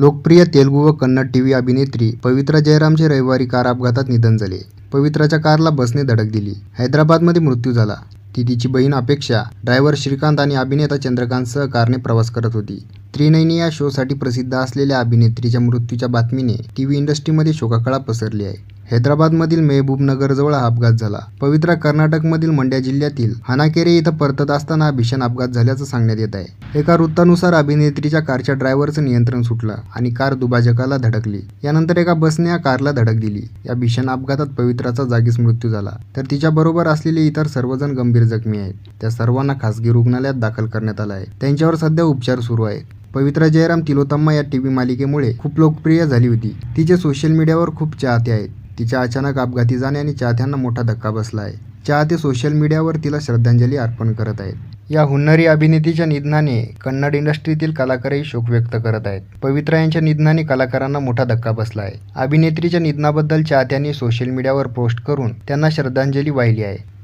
लोकप्रिय तेलुगू व कन्नड टीव्ही अभिनेत्री पवित्रा जयरामचे रविवारी कार अपघातात निधन झाले. पवित्राच्या कारला बसने धडक दिली. हैदराबादमध्ये मृत्यू झाला. ती तिची बहीण अपेक्षा ड्रायव्हर श्रीकांत आणि अभिनेता चंद्रकांतसह कारने प्रवास करत होती. त्रिनयनी या शोसाठी प्रसिद्ध असलेल्या अभिनेत्रीच्या मृत्यूच्या बातमीने टीव्ही इंडस्ट्रीमध्ये शोकाकळा पसरली आहे. हैदराबादमधील मेहबूबनगरजवळ हा अपघात झाला. पवित्रा कर्नाटकमधील मंड्या जिल्ह्यातील हानाकेरे इथं परतत असताना हा भीषण अपघात झाल्याचं सांगण्यात येत आहे. एका वृत्तानुसार अभिनेत्रीच्या कारच्या ड्रायव्हरचं नियंत्रण सुटलं आणि कार दुभाजकाला धडकली. यानंतर एका बसने या कारला धडक दिली. या भीषण अपघातात पवित्राचा जागीच मृत्यू झाला. तर तिच्याबरोबर असलेले इतर सर्वजण गंभीर जखमी आहेत. त्या सर्वांना खासगी रुग्णालयात दाखल करण्यात आलं आहे. त्यांच्यावर सध्या उपचार सुरू आहेत. पवित्रा जयराम तिलोतम्मा या टीव्ही मालिकेमुळे खूप लोकप्रिय झाली होती. तिचे सोशल मीडियावर खूप चाहते आहेत. तिच्या अचानक अपघाती जाण्याने चाहत्यांना मोठा धक्का बसला आहे. चाहते सोशल मीडियावर तिला श्रद्धांजली अर्पण करत आहेत. या हुन्नरी अभिनेतीच्या निधनाने कन्नड इंडस्ट्रीतील कलाकारही शोक व्यक्त करत आहेत. पवित्रा यांच्या निधनाने कलाकारांना मोठा धक्का बसला आहे. अभिनेत्रीच्या निधनाबद्दल चाहत्यांनी सोशल मीडियावर पोस्ट करून त्यांना श्रद्धांजली वाहिली आहे.